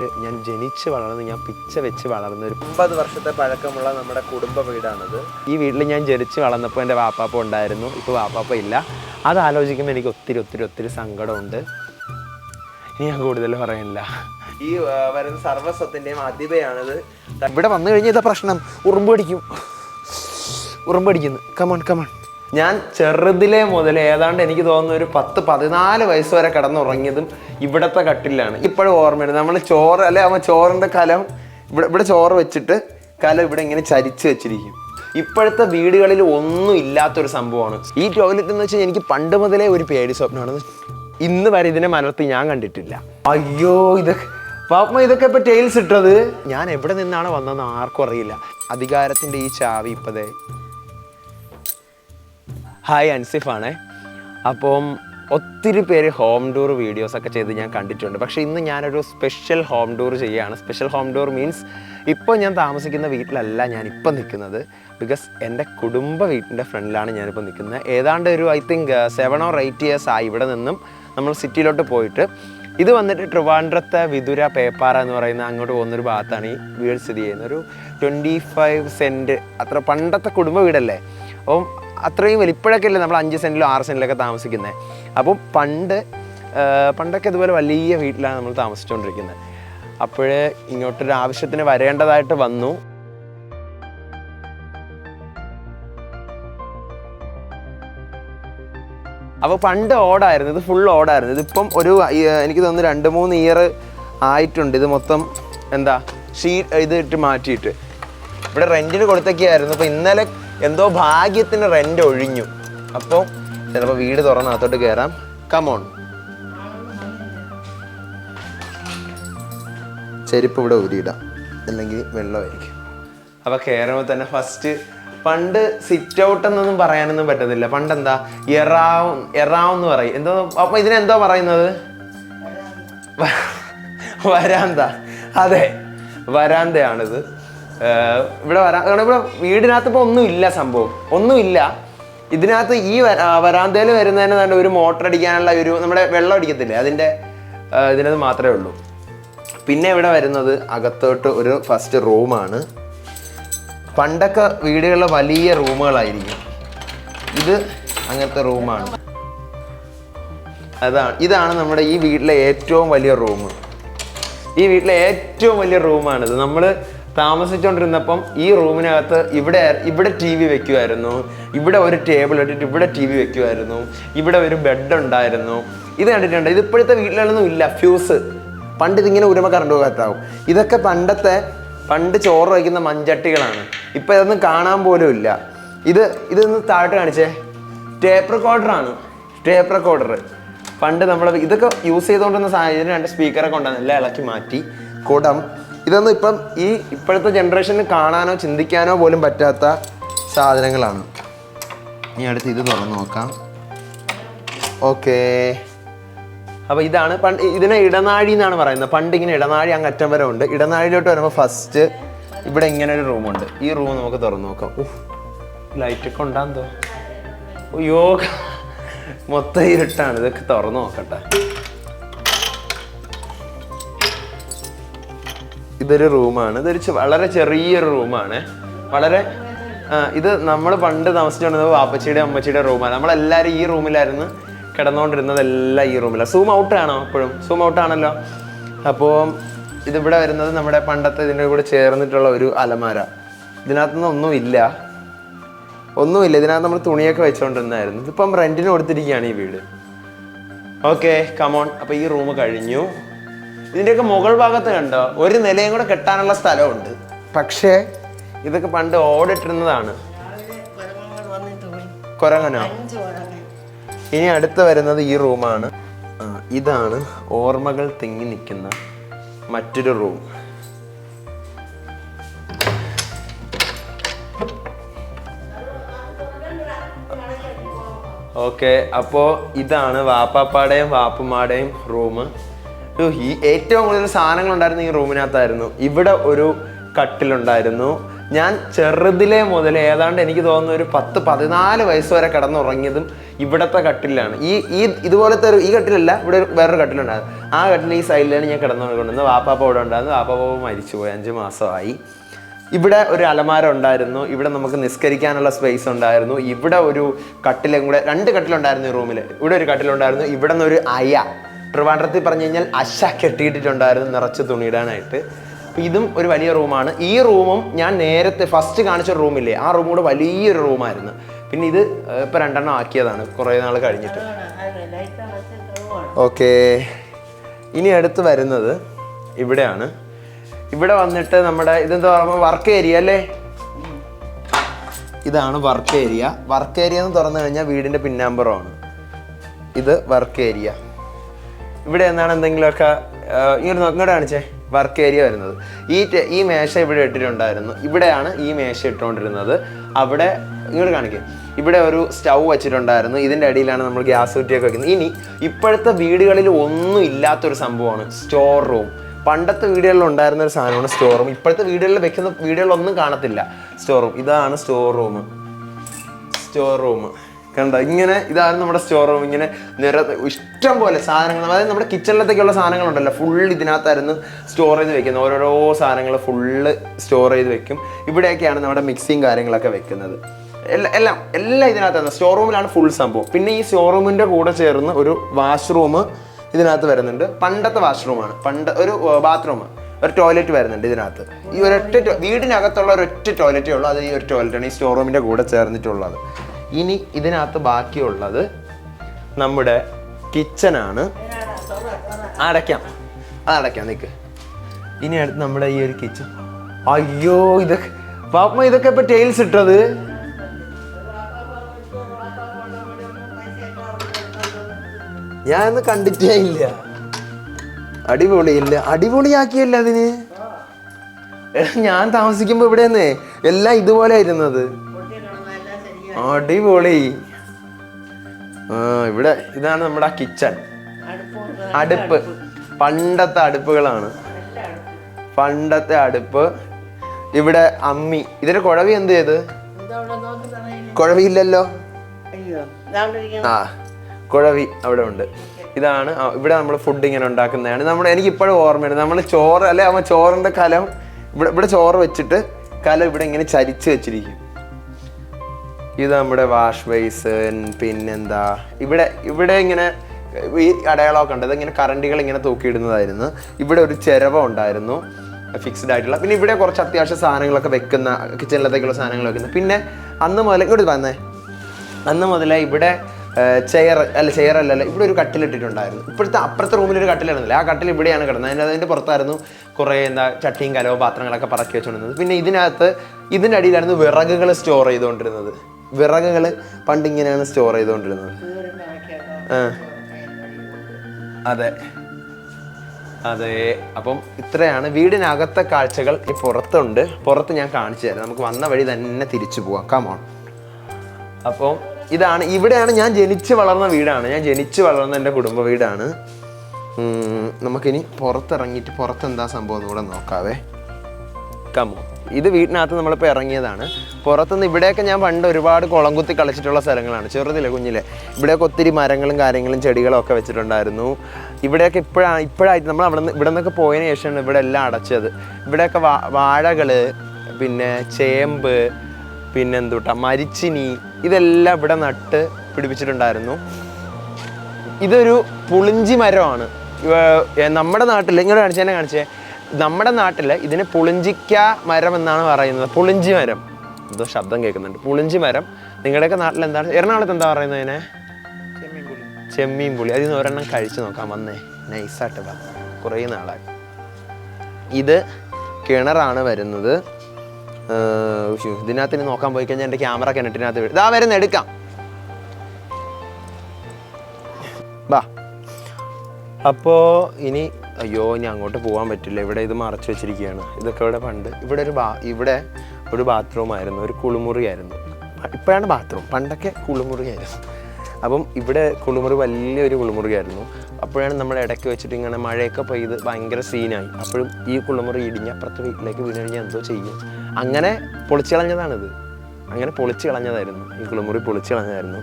ഞാൻ ജനിച്ച് വളർന്ന് ഞാൻ പിച്ച വെച്ച് വളർന്ന ഒരു ഒമ്പത് വർഷത്തെ പഴക്കമുള്ള നമ്മുടെ കുടുംബ വീടാണത്. ഈ വീട്ടിൽ ഞാൻ ജനിച്ച് വളർന്നപ്പോൾ എന്റെ വാപ്പാപ്പ ഉണ്ടായിരുന്നു. ഇപ്പോൾ വാപ്പാപ്പ ഇല്ല. അത് ആലോചിക്കുമ്പോൾ എനിക്ക് ഒത്തിരി ഒത്തിരി ഒത്തിരി സങ്കടമുണ്ട്. ഇനി ഞാൻ കൂടുതൽ പറയുന്നില്ല ഈ വരുന്ന സർവസ്വത്തിന്റെയും അതിഥയാണിത് ഇവിടെ വന്നു കഴിഞ്ഞാൽ ഇതാ പ്രശ്നം. ഉറുമ്പ് പിടിക്കും ഉറുമ്പ് അടിക്കുന്നു. കമോൺ കമോൺ ഞാൻ ചെറുതിലെ മുതൽ ഏതാണ്ട് എനിക്ക് തോന്നുന്ന ഒരു പത്ത് പതിനാല് വയസ്സ് വരെ കിടന്നുറങ്ങിയതും ഇവിടത്തെ കട്ടിലാണ്. ഇപ്പോഴും ഓർമ്മയുണ്ട് നമ്മൾ ചോറ് അല്ലെ അവൻ ചോറിന്റെ കലം ഇവിടെ ഇവിടെ ചോറ് വെച്ചിട്ട് കലം ഇവിടെ ഇങ്ങനെ ചരിച്ച് വെച്ചിരിക്കും. ഇപ്പോഴത്തെ വീടുകളിൽ ഒന്നും ഇല്ലാത്തൊരു സംഭവമാണ്. ഈ ടോയ്ലറ്റ് എന്ന് വെച്ചാൽ എനിക്ക് പണ്ട് മുതലേ ഒരു പേടി സ്വപ്നമാണ് ഇന്ന് വരെ ഇതിനെ മലർത്തി ഞാൻ കണ്ടിട്ടില്ല. അയ്യോ ഇതൊക്കെ പാപ്പ ഇതൊക്കെ ഇപ്പൊ ടൈൽസ് ഇട്ടത്. ഞാൻ എവിടെ നിന്നാണ് വന്നതെന്ന് ആർക്കും അറിയില്ല. അധികാരത്തിന്റെ ഈ ചാവി ഇപ്പതേ ഹായ് അൻസിഫാണേ. അപ്പം ഒത്തിരി പേര് ഹോം ടൂർ വീഡിയോസൊക്കെ ചെയ്ത് ഞാൻ കണ്ടിട്ടുണ്ട്. പക്ഷേ ഇന്ന് ഞാനൊരു സ്പെഷ്യൽ ഹോം ടൂർ ചെയ്യുകയാണ് സ്പെഷ്യൽ ഹോം ടൂർ മീൻസ് ഇപ്പോൾ ഞാൻ താമസിക്കുന്ന വീട്ടിലല്ല ഞാനിപ്പോൾ നിൽക്കുന്നത് ബിക്കോസ് എന്റെ കുടുംബ വീട്ടിന്റെ ഫ്രണ്ടിലാണ് ഞാനിപ്പോൾ നിൽക്കുന്നത് ഏതാണ്ട് ഒരു I think seven or eight years ആയി ഇവിടെ നിന്നും നമ്മൾ സിറ്റിയിലോട്ട് പോയിട്ട്. ഇത് വന്നിട്ട് ട്രിവാൻഡ്രത്തെ വിതുര പേപ്പാറ എന്ന് പറയുന്ന അങ്ങോട്ട് പോകുന്നൊരു ഭാഗത്താണ് ഈ വീട് സ്ഥിതി ചെയ്യുന്നത്. ഒരു ട്വന്റി ഫൈവ് സെന്റ് അത്ര പണ്ടത്തെ കുടുംബ വീടല്ലേ? അപ്പം അത്രയും വലിപ്പഴൊക്കെ അല്ലേ നമ്മൾ അഞ്ച് സെന്റിലും ആറ് സെന്റിലൊക്കെ താമസിക്കുന്നത് അപ്പോൾ പണ്ട് പണ്ടൊക്കെ ഇതുപോലെ വലിയ വീട്ടിലാണ് നമ്മൾ താമസിച്ചുകൊണ്ടിരിക്കുന്നത്. അപ്പോഴേ ഇങ്ങോട്ടൊരു ആവശ്യത്തിന് വരേണ്ടതായിട്ട് വന്നു. അപ്പോൾ പണ്ട് ഓടായിരുന്നു ഇത് ഫുൾ ഓടായിരുന്നു. ഇതിപ്പം ഒരു എനിക്ക് തോന്നുന്നു രണ്ട് മൂന്ന് ഇയർ ആയിട്ടുണ്ട്. ഇത് മൊത്തം എന്താ ഷീ ഇത് ഇട്ട് മാറ്റിയിട്ട്. ഇവിടെ റെന്റിന് കൊടുത്തൊക്കെയായിരുന്നു. അപ്പോൾ ഇന്നലെ എന്തോ ഭാഗ്യത്തിന് റെന്റ് ഒഴിഞ്ഞു. അപ്പോൾ ചിലപ്പോൾ വീട് തുറന്നകത്തോട്ട് കയറാം കമോൺ ചെരുപ്പ് ഇവിടെ ഊരിയിടാം. അല്ലെങ്കിൽ വെള്ളമായിരിക്കും അപ്പോൾ കയറുമ്പോൾ തന്നെ ഫസ്റ്റ് പണ്ട് സിറ്റ് ഔട്ട് എന്നൊന്നും പറയാനൊന്നും പറ്റത്തില്ല. പണ്ട് എന്താ എറാവ് എറാവ് എന്ന് പറയും. എന്തോ അപ്പോൾ ഇതിനെന്തോ പറയുന്നത്? വരാന്ത. അതെ വരാന്തയാണിത്. ഇവിടെ വരാ കാരണം ഇവിടെ വീടിനകത്ത് ഇപ്പോൾ ഒന്നുമില്ല സംഭവം. ഒന്നുമില്ല ഇതിനകത്ത് ഈ വരാന്തയിൽ വരുന്നതിന് തന്നെ ഒരു മോട്ടർ അടിക്കാനുള്ള ഒരു നമ്മുടെ വെള്ളം അടിക്കത്തില്ലേ? അതിന്റെ ഇതിനകത്ത് മാത്രമേ ഉള്ളൂ. പിന്നെ ഇവിടെ വരുന്നത് അകത്തോട്ട് ഒരു ഫസ്റ്റ് റൂമാണ് പണ്ടൊക്കെ വീടുകളിലെ വലിയ റൂമുകളായിരിക്കും. ഇത് അങ്ങനത്തെ റൂമാണ് അതാണ് ഇതാണ് നമ്മുടെ ഈ വീട്ടിലെ ഏറ്റവും വലിയ റൂം ഈ വീട്ടിലെ ഏറ്റവും വലിയ റൂമാണിത് നമ്മൾ താമസിച്ചുകൊണ്ടിരുന്നപ്പം ഈ റൂമിനകത്ത് ഇവിടെ ഇവിടെ ടി വി വെക്കുമായിരുന്നു ഇവിടെ ഒരു ടേബിൾ ഇട്ടിട്ട് ഇവിടെ ടി വി വെക്കുമായിരുന്നു ഇവിടെ ഒരു ബെഡ് ഉണ്ടായിരുന്നു. ഇത് കണ്ടിട്ടുണ്ട്. ഇത് ഇപ്പോഴത്തെ വീട്ടിലൊന്നും ഇല്ല. ഫ്യൂസ് പണ്ട് ഇതിങ്ങനെ ഉരുമ കറണ്ട് പോകാത്താവും. ഇതൊക്കെ പണ്ടത്തെ പണ്ട് ചോറ് വയ്ക്കുന്ന മഞ്ചട്ടികളാണ് ഇപ്പം ഇതൊന്നും കാണാൻ പോലും ഇല്ല. ഇത് ഇതൊന്ന് താഴോട്ട് കാണിച്ചേ. ടേപ്പ് റെക്കോർഡറാണ് ടേപ്പ് റെക്കോർഡർ പണ്ട് നമ്മൾ ഇതൊക്കെ യൂസ് ചെയ്തുകൊണ്ടിരുന്ന സാഹചര്യം രണ്ട് സ്പീക്കറൊക്കെ ഉണ്ടായിരുന്നു എല്ലാം ഇളക്കി മാറ്റി. കുടം ഇതൊന്നും ഇപ്പം ഈ ഇപ്പോഴത്തെ ജനറേഷന് കാണാനോ ചിന്തിക്കാനോ പോലും പറ്റാത്ത സാധനങ്ങളാണ്. ഇനി അടുത്ത് ഇത് തുറന്ന് നോക്കാം. ഓക്കേ. അപ്പോൾ ഇതാണ് പണ്ട് ഇതിനെ ഇടനാഴി എന്നാണ് പറയുന്നത്. പണ്ട് ഇങ്ങനെ ഇടനാഴി അങ്ങ് അറ്റം വരെ ഉണ്ട്. ഇടനാഴിയിലോട്ട് വരുമ്പോൾ ഫസ്റ്റ് ഇവിടെ ഇങ്ങനെ ഒരു റൂമുണ്ട് ഈ റൂം നമുക്ക് തുറന്നു നോക്കാം. ലൈറ്റൊക്കെ ഉണ്ടാന്തോ അയ്യോ മൊത്തം ഇരുട്ടാണ്. ഇതൊക്കെ തുറന്നു നോക്കട്ടെ. ഇതൊരു റൂമാണ്. ഇതൊരു വളരെ ചെറിയൊരു റൂമാണ്. വളരെ ഇത് നമ്മൾ പണ്ട് താമസിച്ചുകൊണ്ടിരുന്നത് വാപ്പച്ചിയുടെ അമ്മച്ചിയുടെ റൂമാണ്. നമ്മളെല്ലാവരും ഈ റൂമിലായിരുന്നു കിടന്നുകൊണ്ടിരുന്നത് എല്ലാം ഈ റൂമിലാണ് സൂം ഔട്ട് ആണോ എപ്പോഴും സൂം ഔട്ട് ആണല്ലോ. അപ്പോൾ ഇതിവിടെ വരുന്നത് നമ്മുടെ പണ്ടത്തെ ഇതിന്റെ കൂടെ ചേർന്നിട്ടുള്ള ഒരു അലമാര. ഇതിനകത്തുനിന്ന് ഒന്നുമില്ല ഒന്നുമില്ല ഇതിനകത്ത് നമ്മൾ തുണിയൊക്കെ വെച്ചുകൊണ്ടിരുന്നായിരുന്നു ഇതിപ്പം റെന്റിന് കൊടുത്തിരിക്കുകയാണ് ഈ വീട്. ഓക്കെ കമോൺ അപ്പോൾ ഈ റൂം കഴിഞ്ഞു. ഇതിന്റെയൊക്കെ മുകൾ ഭാഗത്ത് കണ്ടോ? ഒരു നിലയും കൂടെ കെട്ടാനുള്ള സ്ഥലമുണ്ട്. പക്ഷേ ഇതൊക്കെ പണ്ട് ഓടിട്ടിരുന്നതാണ്. കൊരങ്ങനോ? ഇനി അടുത്ത് വരുന്നത് ഈ റൂമാണ്. ഇതാണ് ഓർമ്മകൾ തിങ്ങി നിൽക്കുന്ന മറ്റൊരു റൂം. ഓക്കെ അപ്പോൾ ഇതാണ് വാപ്പാപ്പാടെയും വാപ്പുമാടെയും റൂം. ഈ ഏറ്റവും കൂടുതൽ സാധനങ്ങൾ ഉണ്ടായിരുന്ന ഈ റൂമിനകത്തായിരുന്നു. ഇവിടെ ഒരു കട്ടിലുണ്ടായിരുന്നു. ഞാൻ ചെറുതിലെ മുതൽ ഏതാണ്ട് എനിക്ക് തോന്നുന്ന ഒരു പത്ത് പതിനാല് വയസ്സ് വരെ കിടന്നുറങ്ങിയതും ഇവിടത്തെ കട്ടിലാണ്. ഈ ഈ ഇതുപോലത്തെ ഒരു ഈ കട്ടിലല്ല ഇവിടെ വേറൊരു കട്ടിലുണ്ടായിരുന്നു. ആ കട്ടിൽ ഈ സൈഡിലാണ് ഞാൻ കിടന്നുകൊണ്ടിരുന്നത് വാപ്പാപ്പ ഇവിടെ ഉണ്ടായിരുന്നു. വാപ്പാപ്പ മരിച്ചുപോയി അഞ്ച് മാസമായി. ഇവിടെ ഒരു അലമാര ഉണ്ടായിരുന്നു. ഇവിടെ നമുക്ക് നിസ്കരിക്കാനുള്ള സ്പേസ് ഉണ്ടായിരുന്നു. ഇവിടെ ഒരു കട്ടിലും കൂടെ രണ്ട് കട്ടിലുണ്ടായിരുന്നു ഈ റൂമിൽ ഇവിടെ ഒരു കട്ടിലുണ്ടായിരുന്നു. ഇവിടെ നിന്ന് ഒരു അയ. ട്രിവാൻഡ്രത്തിൽ പറഞ്ഞു കഴിഞ്ഞാൽ അശ കെട്ടിയിട്ടിട്ടുണ്ടായിരുന്നു നിറച്ച് തുണിയിടാനായിട്ട്. അപ്പോൾ ഇതും ഒരു വലിയ റൂമാണ്. ഈ റൂമും ഞാൻ നേരത്തെ ഫസ്റ്റ് കാണിച്ച റൂമില്ലേ ആ റൂം കൂടെ വലിയൊരു റൂമായിരുന്നു. പിന്നെ ഇത് ഇപ്പം രണ്ടെണ്ണം ആക്കിയതാണ് കുറേ നാൾ കഴിഞ്ഞിട്ട്. ഓക്കെ. ഇനി അടുത്ത് വരുന്നത് ഇവിടെയാണ്. ഇവിടെ വന്നിട്ട് നമ്മുടെ ഇതെന്താ പറയുമ്പോൾ വർക്ക് ഏരിയ അല്ലേ? ഇതാണ് വർക്ക് ഏരിയ. വർക്ക് ഏരിയ എന്ന് തുറന്നു കഴിഞ്ഞാൽ വീടിന്റെ പിന്നാമ്പുറമാണ്. ഇത് വർക്ക് ഏരിയ. ഇവിടെ എന്നാണ് എന്തെങ്കിലുമൊക്കെ ഇങ്ങോട്ട് ഇങ്ങോട്ട് കാണിച്ചേ. വർക്ക് ഏരിയ വരുന്നത്. ഈ ഈ മേശ ഇവിടെ ഇട്ടിട്ടുണ്ടായിരുന്നു. ഇവിടെയാണ് ഈ മേശ ഇട്ടുകൊണ്ടിരുന്നത്. അവിടെ ഇങ്ങോട്ട് കാണിക്കേ. ഇവിടെ ഒരു സ്റ്റൗ വെച്ചിട്ടുണ്ടായിരുന്നു. ഇതിന്റെ അടിയിലാണ് നമ്മൾ ഗ്യാസ് കുറ്റിയൊക്കെ വെക്കുന്നത്. ഇനി ഇപ്പോഴത്തെ വീടുകളിൽ ഒന്നും ഇല്ലാത്തൊരു സംഭവമാണ് സ്റ്റോർ റൂം പണ്ടത്തെ വീടുകളിൽ ഉണ്ടായിരുന്ന ഒരു സാധനമാണ് സ്റ്റോർ റൂം ഇപ്പോഴത്തെ വീടുകളിൽ വെക്കുന്ന വീടുകളിലൊന്നും കാണത്തില്ല. സ്റ്റോർ റൂം ഇതാണ് സ്റ്റോർ റൂം സ്റ്റോർ റൂം കണ്ട? ഇങ്ങനെ ഇതാണ് നമ്മുടെ സ്റ്റോർ റൂം ഇങ്ങനെ നിര ഇഷ്ടം പോലെ സാധനങ്ങൾ. അതായത് നമ്മുടെ കിച്ചണിലത്തേക്കുള്ള സാധനങ്ങളുണ്ടല്ലോ. ഫുൾ ഇതിനകത്തായിരുന്നു സ്റ്റോർ ചെയ്ത് വെക്കുന്നത്. ഓരോരോ സാധനങ്ങൾ ഫുള്ള് സ്റ്റോർ ചെയ്ത് വെക്കും. ഇവിടെയൊക്കെയാണ് നമ്മുടെ മിക്സിയും കാര്യങ്ങളൊക്കെ വെക്കുന്നത്. എല്ലാം എല്ലാം എല്ലാം ഇതിനകത്താണ് സ്റ്റോർ റൂമിലാണ് ഫുൾ സംഭവം. പിന്നെ ഈ സ്റ്റോർ റൂമിന്റെ കൂടെ ചേർന്ന് ഒരു വാഷ്റൂം ഇതിനകത്ത് വരുന്നുണ്ട്. പണ്ടത്തെ വാഷ്റൂമാണ് പണ്ട് ഒരു ബാത്റൂം ഒരു ടോയ്ലറ്റ് വരുന്നുണ്ട് ഇതിനകത്ത്. ഈ ഒരൊറ്റ വീടിനകത്തുള്ള ഒരൊറ്റ ടോയ്ലറ്റേ ഉള്ളൂ. അത് ഈ ഒരു ടോയ്ലറ്റാണ് ഈ സ്റ്റോർ റൂമിന്റെ കൂടെ ചേർന്നിട്ടുള്ളത്. ഇനി ഇതിനകത്ത് ബാക്കിയുള്ളത് നമ്മുടെ കിച്ചനാണ്. അടയ്ക്കാം. അതടയ്ക്കാം നിൽക്ക് ഇനി അടുത്ത് നമ്മുടെ ഈ ഒരു കിച്ചൺ. അയ്യോ ഇതൊക്കെ പാപ്പ ഇതൊക്കെ ഇപ്പൊ ടൈൽസ് ഇട്ടത്. ഞാൻ ഒന്ന് കണ്ടിട്ടേ ഇല്ല. അടിപൊളിയില്ല. അടിപൊളിയാക്കിയല്ല അതിന്. ഞാൻ താമസിക്കുമ്പോ ഇവിടെന്നേ എല്ലാം ഇതുപോലെ ആയിരുന്നത്. അടിപൊളി. ആ ഇവിടെ ഇതാണ് നമ്മുടെ കിച്ചൺ. അടുപ്പ്. പണ്ടത്തെ അടുപ്പുകളാണ്. പണ്ടത്തെ അടുപ്പ്. ഇവിടെ അമ്മി. ഇതിന്റെ കുഴവി എന്ത് ചെയ്ത്? കുഴവിയില്ലല്ലോ? ആ കുഴവി അവിടെ ഉണ്ട്. ഇതാണ് ഇവിടെ നമ്മൾ ഫുഡ് ഇങ്ങനെ ഉണ്ടാക്കുന്നതാണ്. നമ്മൾ എനിക്ക് ഇപ്പോഴും ഓർമ്മയുണ്ട്. നമ്മൾ ചോറ് അല്ലെ അവൻ ചോറിന്റെ കലം ഇവിടെ ഇവിടെ ചോറ് വെച്ചിട്ട് കലം ഇവിടെ ഇങ്ങനെ ചരിച്ച് വെച്ചിരിക്കും. ഇത് നമ്മുടെ വാഷ് ബേസൻ പിന്നെന്താ? ഇവിടെ ഇവിടെ ഇങ്ങനെ ഈ അടയാളമൊക്കെ ഉണ്ട്. ഇതിങ്ങനെ കറണ്ടികൾ ഇങ്ങനെ തൂക്കിയിടുന്നതായിരുന്നു. ഇവിടെ ഒരു ചിരവ ഉണ്ടായിരുന്നു. ഫിക്സ്ഡ് ആയിട്ടുള്ള. പിന്നെ ഇവിടെ കുറച്ച് അത്യാവശ്യ സാധനങ്ങളൊക്കെ വെക്കുന്ന കിച്ചണിലത്തേക്കുള്ള സാധനങ്ങൾ വെക്കുന്ന. പിന്നെ അന്ന് മുതൽ ഇങ്ങോട്ട് വന്നേ. അന്ന് മുതലേ ഇവിടെ ചെയർ അല്ല ചെയർ അല്ലല്ല ഇവിടെ ഒരു കട്ടിലിട്ടിട്ടുണ്ടായിരുന്നു ഇപ്പോഴത്തെ അപ്പുറത്തെ റൂമിൽ ഒരു ആ കട്ടിൽ ഇവിടെയാണ് കിടന്നത്. അതിന്റെ അതിന്റെ പുറത്തായിരുന്നു കുറേ എന്താ ചട്ടിയും കലവോ പാത്രങ്ങളൊക്കെ പറക്കി വെച്ചുകൊണ്ടിരുന്നത് പിന്നെ ഇതിനകത്ത് ഇതിന്റെ അടിയിലായിരുന്നു വിറകുകൾ സ്റ്റോർ ചെയ്തുകൊണ്ടിരുന്നത് വിറകുകൾ പണ്ട് ഇങ്ങനെയാണ് സ്റ്റോർ ചെയ്തുകൊണ്ടിരുന്നത് അതെ. അതെ. അപ്പം ഇത്രയാണ് വീടിനകത്തെ കാഴ്ചകൾ ഈ പുറത്തുണ്ട്. പുറത്ത് ഞാൻ കാണിച്ചു തരാം. നമുക്ക് വന്ന വഴി തന്നെ തിരിച്ചു പോവാം. കമോൺ അപ്പോൾ ഇതാണ് ഇവിടെയാണ് ഞാൻ ജനിച്ചു വളർന്ന വീടാണ്. ഞാൻ ജനിച്ചു വളർന്ന എന്റെ കുടുംബ വീടാണ്. നമുക്കിനി പുറത്തിറങ്ങിയിട്ട് പുറത്ത് എന്താ സംഭവം എന്ന് കൂടെ നോക്കാവേ. കമോ ഇത് വീട്ടിനകത്ത് നമ്മളിപ്പോൾ ഇറങ്ങിയതാണ്. പുറത്തുനിന്ന് ഇവിടെയൊക്കെ ഞാൻ പണ്ട് ഒരുപാട് കുളം കുത്തി കളിച്ചിട്ടുള്ള സ്ഥലങ്ങളാണ്. ചെറുതിലെ കുഞ്ഞിലെ. ഇവിടെയൊക്കെ ഒത്തിരി മരങ്ങളും കാര്യങ്ങളും ചെടികളും ഒക്കെ വെച്ചിട്ടുണ്ടായിരുന്നു. ഇവിടെയൊക്കെ ഇപ്പോഴാണ് ഇപ്പോഴായിട്ട് നമ്മൾ അവിടെ നിന്ന് ഇവിടെ നിന്നൊക്കെ പോയതിന് ശേഷമാണ് ഇവിടെ എല്ലാം അടച്ചത്. ഇവിടെയൊക്കെ വാ വാഴകൾ പിന്നെ ചേമ്പ് പിന്നെ എന്തുട്ടാ മരിച്ചിനി ഇതെല്ലാം ഇവിടെ നട്ട് പിടിപ്പിച്ചിട്ടുണ്ടായിരുന്നു. ഇതൊരു പുളിഞ്ചി മരമാണ്. നമ്മുടെ നാട്ടിൽ ഇങ്ങനെ കാണിച്ചേ കാണിച്ചേ. നമ്മുടെ നാട്ടിൽ ഇതിന് പുളിഞ്ചിക്ക മരം എന്നാണ് പറയുന്നത്. പുളിഞ്ചി മരം. എന്തോ ശബ്ദം കേൾക്കുന്നുണ്ട്. പുളിഞ്ചി മരം. നിങ്ങളുടെയൊക്കെ നാട്ടിൽ എന്താണ്? എറണാകുളത്ത് എന്താ പറയുന്നത് ഇതിനെ ചെമ്മീൻ പുളി. അതിൽ നിന്ന് ഒരെണ്ണം കഴിച്ചു നോക്കാം. വന്നേ. നൈസായിട്ട് വാ കുറേ നാളായി. ഇത് കിണറാണ് വരുന്നത്. ഇതിനകത്ത് ഇനി നോക്കാൻ പോയി കഴിഞ്ഞാൽ എന്റെ ക്യാമറ കിണറ്റിനകത്ത് വീഴും ഇതാ വരുന്ന എടുക്കാം. ബാ. അപ്പോൾ ഇനി അയ്യോ ഇനി അങ്ങോട്ട് പോകാൻ പറ്റില്ല. ഇവിടെ ഇത് മറച്ചു വെച്ചിരിക്കുകയാണ്. ഇതൊക്കെ ഇവിടെ പണ്ട് ഇവിടെ ഒരു ബാ ഇവിടെ ഒരു ബാത്റൂം ആയിരുന്നു ഒരു കുളിമുറിയായിരുന്നു. ഇപ്പോഴാണ് ബാത്റൂം പണ്ടൊക്കെ കുളിമുറിയായിരുന്നു. അപ്പം ഇവിടെ കുളിമുറി വലിയൊരു കുളിമുറിയായിരുന്നു. അപ്പോഴാണ് നമ്മൾ ഇടയ്ക്ക് വെച്ചിട്ട് ഇങ്ങനെ മഴയൊക്കെ പെയ്ത് ഭയങ്കര സീനായി അപ്പോഴും ഈ കുളിമുറി ഇടിഞ്ഞ് അപ്പുറത്തെ വീട്ടിലേക്ക് വീണ് എന്തോ ചെയ്യും. അങ്ങനെ പൊളിച്ചു കളഞ്ഞതാണിത്. അങ്ങനെ പൊളിച്ചു കളഞ്ഞതായിരുന്നു. ഈ കുളിമുറി പൊളിച്ചു കളഞ്ഞതായിരുന്നു.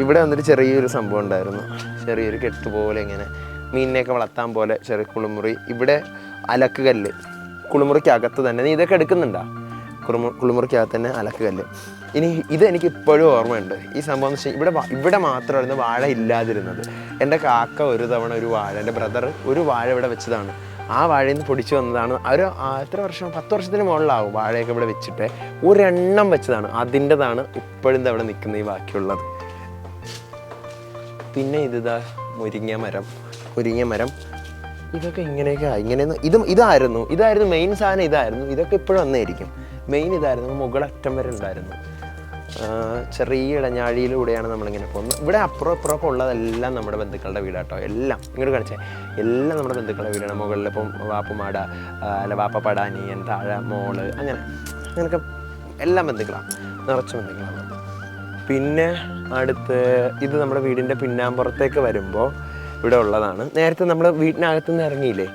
ഇവിടെ വന്നിട്ട് ചെറിയൊരു സംഭവം ഉണ്ടായിരുന്നു. ചെറിയൊരു കെട്ട് പോലെ ഇങ്ങനെ മീനിനെയൊക്കെ വളർത്താൻ പോലെ ചെറിയ കുളിമുറി ഇവിടെ അലക്ക് കല്ല് കുളിമുറിക്കകത്ത് തന്നെ. നീ ഇതൊക്കെ എടുക്കുന്നുണ്ടോ? കുളിമു കുളിമുറിക്കകത്ത് തന്നെ അലക്ക് കല്ല് ഇനി ഇത് എനിക്ക് ഇപ്പോഴും ഓർമ്മയുണ്ട്. ഈ സംഭവം എന്ന് വെച്ചാൽ ഇവിടെ ഇവിടെ മാത്രമായിരുന്നു വാഴ ഇല്ലാതിരുന്നത്. എന്റെ കാക്ക ഒരു തവണ ഒരു വാഴ എന്റെ ബ്രദർ ഒരു വാഴ ഇവിടെ വെച്ചതാണ്. ആ വാഴയിൽ നിന്ന് പൊടിച്ചു വന്നതാണ്. ഒരു എത്ര വർഷം പത്ത് വർഷത്തിന് മുകളിലാവും വാഴയൊക്കെ ഇവിടെ വെച്ചിട്ട്. ഒരെണ്ണം വെച്ചതാണ്. അതിന്റെതാണ് ഇപ്പോഴും അവിടെ നിൽക്കുന്ന ഈ ബാക്കിയുള്ളത്. പിന്നെ ഇതാ മുരിങ്ങ മരം മുരിങ്ങ മരം. ഇതൊക്കെ ഇങ്ങനെയൊക്കെ. ഇങ്ങനെ ഇത് ഇതായിരുന്നു ഇതായിരുന്നു മെയിൻ സാധനം ഇതായിരുന്നു. ഇതൊക്കെ ഇപ്പോഴും വന്നായിരിക്കും മെയിൻ ഇതായിരുന്നു മുകളറ്റം വരെ ഉണ്ടായിരുന്നു. ചെറിയ ഇടഞ്ഞാഴിയിലൂടെയാണ് നമ്മളിങ്ങനെ പോകുന്നത്. ഇവിടെ അപ്പുറം ഇപ്പുറമൊക്കെ ഉള്ളതെല്ലാം നമ്മുടെ ബന്ധുക്കളുടെ വീടാട്ടോ. എല്ലാം ഇങ്ങോട്ട് കാണിച്ചേ. എല്ലാം നമ്മുടെ ബന്ധുക്കളുടെ വീടാണ്. മുകളിൽ ഇപ്പം വാപ്പമാട അല്ല വാപ്പ പടാനിയൻ താഴെ മോൾ അങ്ങനെ. അങ്ങനെയൊക്കെ എല്ലാം ബന്ധുക്കളാണ്. നിറച്ച് ബന്ധുക്കളാണ്. പിന്നെ അടുത്ത് ഇത് നമ്മുടെ വീടിന്റെ പിന്നാമ്പുറത്തേക്ക് വരുമ്പോൾ ഇവിടെ ഉള്ളതാണ്. നേരത്തെ നമ്മൾ വീട്ടിനകത്തു നിന്ന് ഇറങ്ങിയില്ലേ?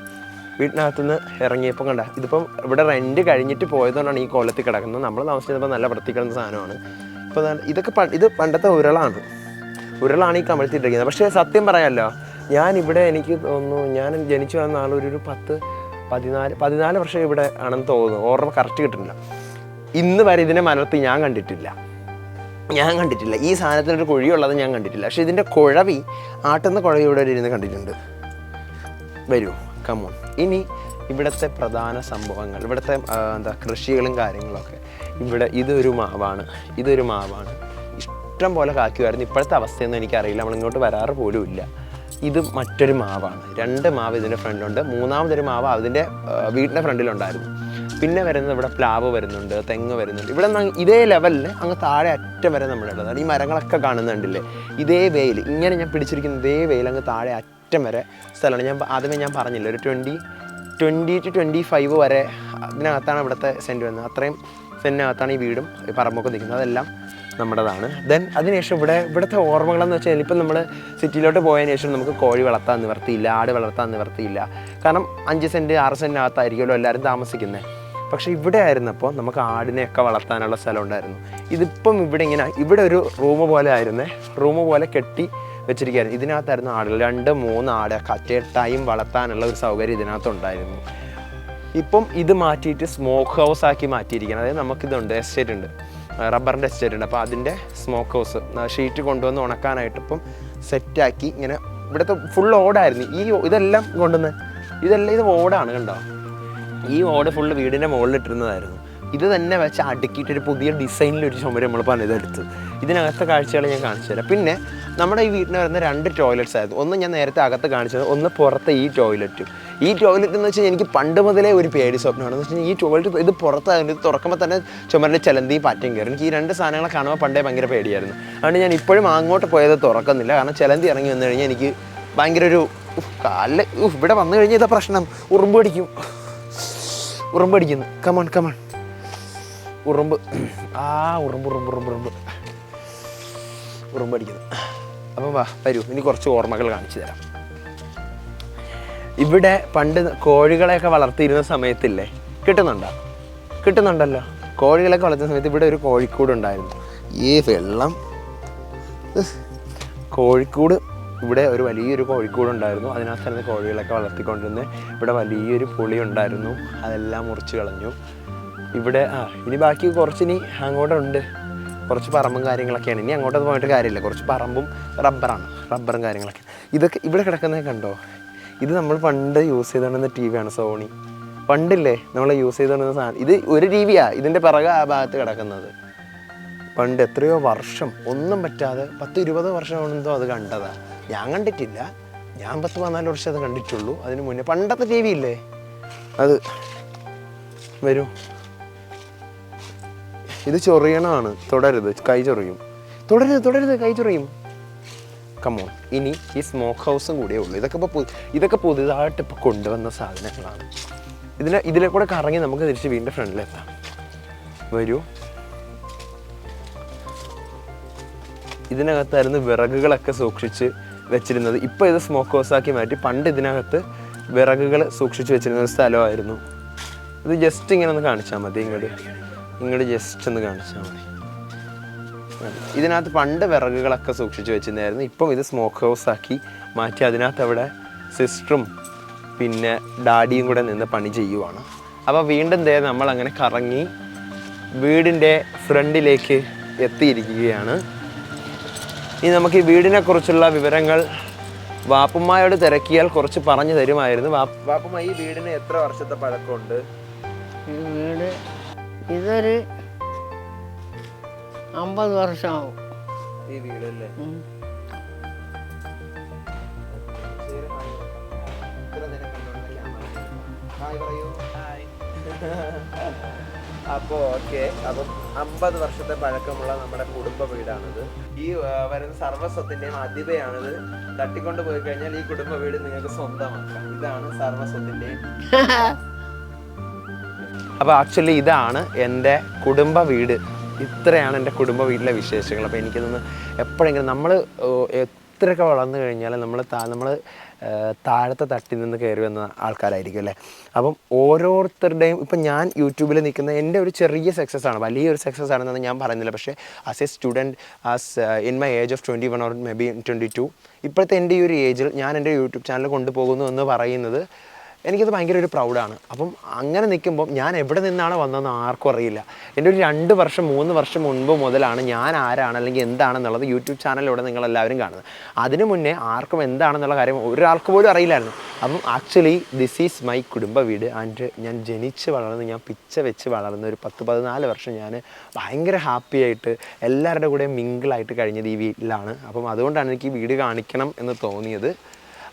വീട്ടിനകത്തു നിന്ന് ഇറങ്ങിയപ്പോൾ കണ്ട ഇതിപ്പം ഇവിടെ റെന്റ് കഴിഞ്ഞിട്ട് പോയതുകൊണ്ടാണ് ഈ കോലത്തിൽ കിടക്കുന്നത്. നമ്മൾ താമസിച്ചപ്പോൾ നല്ല വൃത്തിക്കിടന്ന സാധനമാണ്. ഇപ്പോൾ ഇതൊക്കെ ഇത് പണ്ടത്തെ ഉരുളാണ്. ഉരുളാണ് ഈ കമഴ്ത്തിയിട്ടിരിക്കുന്നത് പക്ഷേ സത്യം പറയാമല്ലോ ഞാൻ ഇവിടെ എനിക്ക് തോന്നുന്നു ഞാൻ ജനിച്ചു വന്ന ആളൊരു പത്ത് പതിനാല് പതിനാല് വർഷം ഇവിടെ ആണെന്ന് തോന്നുന്നു. ഓർമ്മ കറക്റ്റ് കിട്ടുന്നില്ല. ഇന്ന് വരെ ഇതിനെ മലർത്തി ഞാൻ കണ്ടിട്ടില്ല. ഞാൻ കണ്ടിട്ടില്ല. ഈ സാധനത്തിനൊരു കുഴിയുള്ളത് ഞാൻ കണ്ടിട്ടില്ല. പക്ഷെ ഇതിന്റെ കുഴവി ആട്ടുന്ന കുഴവിയോടെ ഇരുന്ന് കണ്ടിട്ടുണ്ട്. വരൂ കമോൺ ഇനി ഇവിടുത്തെ പ്രധാന സംഭവങ്ങൾ ഇവിടുത്തെ എന്താ കൃഷികളും കാര്യങ്ങളൊക്കെ. ഇവിടെ ഇതൊരു മാവാണ് ഇതൊരു മാവാണ്. ഇഷ്ടം പോലെ കാക്കുമായിരുന്നു ഇപ്പോഴത്തെ അവസ്ഥയൊന്നും എനിക്കറിയില്ല. നമ്മൾ ഇങ്ങോട്ട് വരാറ് പോലും ഇല്ല. ഇത് മറ്റൊരു മാവാണ്. രണ്ട് മാവ് ഇതിന്റെ ഫ്രണ്ടിലുണ്ട് മൂന്നാമതൊരു മാവ് അതിന്റെ വീടിന്റെ ഫ്രണ്ടിലുണ്ടായിരുന്നു പിന്നെ വരുന്നത് ഇവിടെ പ്ലാവ് വരുന്നുണ്ട് തെങ്ങ് വരുന്നുണ്ട്. ഇവിടെ ഇതേ ലെവലിൽ അങ്ങ് താഴെ അറ്റം വരെ നമ്മളുള്ളത് ഈ മരങ്ങളൊക്കെ കാണുന്നുണ്ടല്ലേ ഇതേ വെയിൽ ഇങ്ങനെ ഞാൻ പിടിച്ചിരിക്കുന്ന ഇതേ വെയിൽ അങ്ങ് താഴെ അറ്റം വരെ സ്ഥലമാണ്. ഞാൻ ആദ്യമേ ഞാൻ പറഞ്ഞില്ല ഒരു twenty twenty two twenty five വരെ അതിനകത്താണ് ഇവിടുത്തെ സെന്റ് വരുന്നത്. അത്രയും സെന്റിനകത്താണ് ഈ വീടും ഈ പറമ്പൊക്കെ നിൽക്കുന്നത്. അതെല്ലാം നമ്മുടേതാണ്. ദെൻ അതിനുശേഷം ഇവിടെ ഇവിടുത്തെ ഓർമ്മകളെന്ന് വെച്ചാൽ ഇപ്പം നമ്മൾ സിറ്റിയിലോട്ട് പോയതിന് ശേഷം നമുക്ക് കോഴി വളർത്താൻ നിവർത്തിയില്ല ആട് വളർത്താൻ നിവർത്തിയില്ല. കാരണം അഞ്ച് സെന്റ് ആറ് സെന്റിനകത്തായിരിക്കുമല്ലോ എല്ലാവരും താമസിക്കുന്നത്. പക്ഷേ ഇവിടെ ആയിരുന്നപ്പോൾ നമുക്ക് ആടിനെയൊക്കെ വളർത്താനുള്ള സ്ഥലം ഉണ്ടായിരുന്നു. ഇതിപ്പം ഇവിടെ ഇങ്ങനെ ഇവിടെ ഒരു റൂം പോലെ ആയിരുന്നേ. റൂം പോലെ കെട്ടി വെച്ചിരിക്കുകയായിരുന്നു. ഇതിനകത്തായിരുന്നു ആടുകൾ രണ്ട് മൂന്ന് ആട് കറ്റേ ടൈം വളർത്താനുള്ള ഒരു സൗകര്യം ഇതിനകത്തുണ്ടായിരുന്നു ഇപ്പം ഇത് മാറ്റിയിട്ട് സ്മോക്ക് ഹൗസ് ആക്കി മാറ്റിയിരിക്കണം അതായത് നമുക്കിതുണ്ട് എസ്റ്റേറ്റ് ഉണ്ട്. റബ്ബറിന്റെ എസ്റ്റേറ്റ് ഉണ്ട്. അപ്പോൾ അതിന്റെ സ്മോക്ക് ഹൗസ് ഷീറ്റ് കൊണ്ടുവന്ന് ഉണക്കാനായിട്ട് ഇപ്പം സെറ്റാക്കി ഇങ്ങനെ ഇവിടുത്തെ ഫുൾ ഓടായിരുന്നു. ഈ ഇതെല്ലാം കൊണ്ടുവന്ന് ഇതെല്ലാം ഇത് ഓടാണ് കണ്ടോ? ഈ ഓട് ഫുള്ള് വീടിന്റെ മുകളിലിട്ടിരുന്നതായിരുന്നു. ഇത് തന്നെ വെച്ച് അടുക്കിയിട്ട് ഒരു പുതിയ ഡിസൈനിൽ ഒരു ചുമര് നമ്മൾ പണിതെടുത്തു. ഇതിനകത്തെ കാഴ്ചകൾ ഞാൻ കാണിച്ചു തരാം. പിന്നെ നമ്മുടെ ഈ വീട്ടിന് വരുന്ന രണ്ട് ടോയ്ലറ്റ്സ് ആയിരുന്നു. ഒന്ന് ഞാൻ നേരത്തെ അകത്ത് കാണിച്ചത് ഒന്ന് പുറത്തെ ഈ ടോയ്ലറ്റും ഈ ടോയ്ലറ്റ് എന്ന് വെച്ചാൽ എനിക്ക് പണ്ട് മുതലേ ഒരു പേടി സ്വപ്നമാണ്. എന്ന് വെച്ചാൽ ഈ ടോയ്ലറ്റ് ഇത് പുറത്തായിരുന്നു ഇത് തുറക്കുമ്പോൾ തന്നെ ചുമരിന്റെ ചിലന്തി പാറ്റയും കയറും എനിക്ക് ഈ രണ്ട് സാധനങ്ങളെ കാണുമ്പോൾ പണ്ടേ ഭയങ്കര പേടിയായിരുന്നു. അതുകൊണ്ട് ഞാൻ ഇപ്പോഴും അങ്ങോട്ട് പോയത് തുറക്കുന്നില്ല. കാരണം ചിലന്തി ഇറങ്ങി വന്നു കഴിഞ്ഞാൽ എനിക്ക് ഭയങ്കര ഒരു കാലിൽ ഇവിടെ വന്നു കഴിഞ്ഞാൽ ഇതാ പ്രശ്നം. ഉറുമ്പ് അടിക്കും ഉറുമ്പ് അടിക്കുന്നു കമൺ കമൺ ഉറുമ്പ്. ആ ഉറുമ്പ് ഉറുമ്പ് ഉറുമ്പ് ഉറുമ്പ്. ഉറുമ്പ് അടിക്കുന്നു അപ്പം വാ വരൂ. ഇനി കുറച്ച് ഓർമ്മകൾ കാണിച്ചു തരാം. ഇവിടെ പണ്ട് കോഴികളെയൊക്കെ വളർത്തിയിരുന്ന സമയത്തില്ലേ? കിട്ടുന്നുണ്ടോ? കിട്ടുന്നുണ്ടല്ലോ. കോഴികളൊക്കെ വളർത്തുന്ന സമയത്ത് ഇവിടെ ഒരു കോഴിക്കൂട് ഉണ്ടായിരുന്നു ഈ വെള്ളം. കോഴിക്കൂട് ഇവിടെ ഒരു വലിയൊരു കോഴിക്കൂട് ഉണ്ടായിരുന്നു അതിനകത്തായിരുന്നു കോഴികളൊക്കെ വളർത്തിക്കൊണ്ടിരുന്നത് ഇവിടെ വലിയൊരു പുളി ഉണ്ടായിരുന്നു. അതെല്ലാം മുറിച്ച് കളഞ്ഞു. ഇവിടെ ആ ഇനി ബാക്കി കുറച്ചിനി അങ്ങോട്ടുണ്ട്. കുറച്ച് പറമ്പും കാര്യങ്ങളൊക്കെയാണ്. ഇനി അങ്ങോട്ട് പോയിട്ട് കാര്യമില്ല. കുറച്ച് പറമ്പും റബ്ബറാണ്. റബ്ബറും കാര്യങ്ങളൊക്കെ. ഇതൊക്കെ ഇവിടെ കിടക്കുന്നത് കണ്ടോ? ഇത് നമ്മൾ പണ്ട് യൂസ് ചെയ്തുകൊണ്ടിരുന്ന ടി വിയാണ് സോണി. പണ്ടില്ലേ നമ്മൾ യൂസ് ചെയ്തുകൊണ്ടിരുന്ന സാധനം ഇത് ഒരു ടി വിയാണ് ഇതിന്റെ പിറകെ ആ ഭാഗത്ത് കിടക്കുന്നത്. പണ്ട് എത്രയോ വർഷം ഒന്നും പറ്റാതെ പത്ത് ഇരുപത് വർഷം ആണെന്തോ അത് കണ്ടതാ. ഞാൻ കണ്ടിട്ടില്ല. ഞാൻ പത്ത് പതിനാല് വർഷം അത് കണ്ടിട്ടുള്ളൂ. അതിന് മുന്നേ പണ്ടത്തെ ടി വി ഇല്ലേ? അത് വരൂ. ഇത് ചൊറിയണമാണ് തുടരുത്. കൈ ചൊറിയും. തുടരുത് തുടരുത്. കൈ ചൊറിയും. കമോൺ ഇനി ഈ സ്മോക്ക് ഹൗസും കൂടിയേ ഉള്ളൂ. ഇതൊക്കെ ഇപ്പോൾ ഇതൊക്കെ പുതുതായിട്ട് ഇപ്പോൾ കൊണ്ടുവന്ന സാധനങ്ങളാണ്. ഇതിനെ ഇതിലെ കൂടെ കറങ്ങി നമുക്ക് തിരിച്ച് വീടിന്റെ ഫ്രണ്ടിലെത്താം വരൂ. ഇതിനകത്തായിരുന്നു വിറകുകളൊക്കെ സൂക്ഷിച്ച് വെച്ചിരുന്നത്. ഇപ്പോൾ ഇത് സ്മോക്ക് ഹൗസാക്കി മാറ്റി പണ്ട് ഇതിനകത്ത് വിറകുകൾ സൂക്ഷിച്ച് വെച്ചിരുന്ന ഒരു സ്ഥലമായിരുന്നു. ഇത് ജസ്റ്റ് ഇങ്ങനെ ഒന്ന് കാണിച്ചാൽ മതി. ഇങ്ങോട്ട് ഇങ്ങോട്ട് ജസ്റ്റ് ഒന്ന് കാണിച്ചാൽ മതി. ഇതിനകത്ത് പണ്ട് വിറകുകളൊക്കെ സൂക്ഷിച്ച് വെച്ചിരുന്നായിരുന്നു ഇപ്പം ഇത് സ്മോക്ക് ഹൗസ് ആക്കി മാറ്റി അതിനകത്ത് അവിടെ സിസ്റ്ററും പിന്നെ ഡാഡിയും കൂടെ നിന്ന് പണി ചെയ്യുവാണ്. അപ്പോൾ വീണ്ടും ദേ നമ്മൾ അങ്ങനെ കറങ്ങി വീടിന്റെ ഫ്രണ്ടിലേക്ക് എത്തിയിരിക്കുകയാണ്. ഇനി നമുക്ക് ഈ വീടിനെ കുറിച്ചുള്ള വിവരങ്ങൾ വാപ്പുമ്മയോട് തിരക്കിയാൽ കുറച്ച് പറഞ്ഞു തരുമായിരുന്നു. വാപ്പ- വാപ്പുമ്മ ഈ വീടിന് എത്ര വർഷത്തെ പഴക്കമുണ്ട്? ഈ വീട് ഇതൊരു അമ്പത് വർഷമാവും. ഈ വീടല്ലേ? ഉം. അപ്പോ ഓക്കെ. അപ്പം അമ്പത് വർഷത്തെ പഴക്കമുള്ള നമ്മുടെ കുടുംബ വീടാണിത്. ഈ വരുന്ന സർവസ്വത്തിന്റെയും അതിഥയാണിത് തട്ടിക്കൊണ്ട് പോയി കഴിഞ്ഞാൽ ഈ കുടുംബ വീട് നിങ്ങൾക്ക് സ്വന്തമാക്കാം. ഇതാണ് സർവസ്വത്തിന്റെയും അപ്പോൾ ആക്ച്വലി ഇതാണ് എന്റെ കുടുംബ വീട്. ഇത്രയാണ് എന്റെ കുടുംബ വീട്ടിലെ വിശേഷങ്ങൾ. അപ്പോൾ എനിക്കിതൊന്ന് എപ്പോഴെങ്കിലും നമ്മൾ എത്രയൊക്കെ വളർന്നു കഴിഞ്ഞാൽ നമ്മൾ നമ്മൾ താഴത്തെ തട്ടിൽ നിന്ന് കയറി വന്ന ആൾക്കാരായിരിക്കും അല്ലേ? അപ്പം ഓരോരുത്തരുടെയും ഇപ്പം ഞാൻ യൂട്യൂബിൽ നിൽക്കുന്ന എന്റെ ഒരു ചെറിയ സക്സസ് ആണ് വലിയൊരു സക്സസ് ആണെന്ന് ഞാൻ പറയുന്നില്ല. പക്ഷേ as a student as in my age of twenty one or maybe twenty two ഇപ്പോഴത്തെ എന്റെ ഈ ഒരു ഏജിൽ ഞാൻ എന്റെ യൂട്യൂബ് ചാനൽ കൊണ്ടുപോകുന്നു എന്ന് പറയുന്നത് എനിക്കത് ഭയങ്കര ഒരു പ്രൗഡാണ്. അപ്പം അങ്ങനെ നിൽക്കുമ്പോൾ ഞാൻ എവിടെ നിന്നാണ് വന്നതെന്ന് ആർക്കും അറിയില്ല. എന്റെ ഒരു രണ്ട് വർഷം മൂന്ന് വർഷം മുൻപ് മുതലാണ് ഞാൻ ആരാണ് അല്ലെങ്കിൽ എന്താണെന്നുള്ളത് യൂട്യൂബ് ചാനലിലൂടെ നിങ്ങളെല്ലാവരും കാണുന്നത്. അതിനു മുന്നേ ആർക്കും എന്താണെന്നുള്ള കാര്യം ഒരാൾക്ക് പോലും അറിയില്ലായിരുന്നു. അപ്പം ആക്ച്വലി ദിസ് ഈസ് മൈ കുടുംബ വീട് ആൻഡ് ഞാൻ ജനിച്ച് വളർന്ന് ഞാൻ പിച്ച വെച്ച് വളർന്ന ഒരു പത്ത് പതിനാല് വർഷം ഞാൻ ഭയങ്കര ഹാപ്പി ആയിട്ട് എല്ലാവരുടെ കൂടെ മിങ്കിളായിട്ട് കഴിഞ്ഞത് ഈ വീട്ടിലാണ്. അപ്പം അതുകൊണ്ടാണ് എനിക്ക് ഈ വീട് കാണിക്കണം എന്ന് തോന്നിയത്.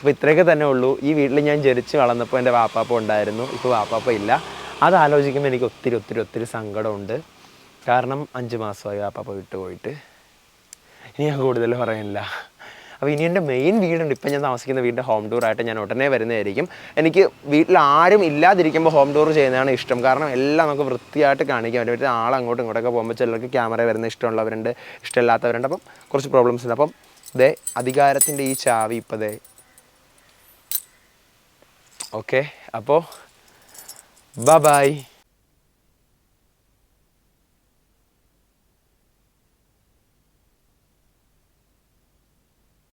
അപ്പോൾ ഇത്രയൊക്കെ തന്നെ ഉള്ളൂ. ഈ വീട്ടിൽ ഞാൻ ജനിച്ച് വളർന്നപ്പോൾ എന്റെ വാപ്പാപ്പ ഉണ്ടായിരുന്നു. ഇപ്പോൾ വാപ്പാപ്പ ഇല്ല. അത് ആലോചിക്കുമ്പോൾ എനിക്ക് ഒത്തിരി ഒത്തിരി ഒത്തിരി സങ്കടമുണ്ട്. കാരണം അഞ്ച് മാസമായി വാപ്പാപ്പ വിട്ടു പോയിട്ട്. ഇനി ഞാൻ കൂടുതൽ പറയാനില്ല അപ്പോൾ ഇനി എന്റെ മെയിൻ വീടുണ്ട്. ഇപ്പം ഞാൻ താമസിക്കുന്ന വീടിന്റെ ഹോം ടൂർ ആയിട്ട് ഞാൻ ഉടനെ വരുന്നതായിരിക്കും. എനിക്ക് വീട്ടിൽ ആരും ഇല്ലാതിരിക്കുമ്പോൾ ഹോം ടൂർ ചെയ്യുന്നതാണ് ഇഷ്ടം. കാരണം എല്ലാം നമുക്ക് വൃത്തിയായിട്ട് കാണിക്കാൻ പറ്റും. ആൾ അങ്ങോട്ടും ഇങ്ങോട്ടൊക്കെ പോകുമ്പോൾ ചിലർക്ക് ക്യാമറ വരുന്ന ഇഷ്ടമുള്ളവരുണ്ട് ഇഷ്ടമില്ലാത്തവരുണ്ട്. അപ്പം കുറച്ച് പ്രോബ്ലംസ് ഉണ്ട്. അപ്പം ദേ അധികാരത്തിന്റെ ഈ ചാവി ഇപ്പം ദേ ഓക്കെ അപ്പോൾ ബ ബായ്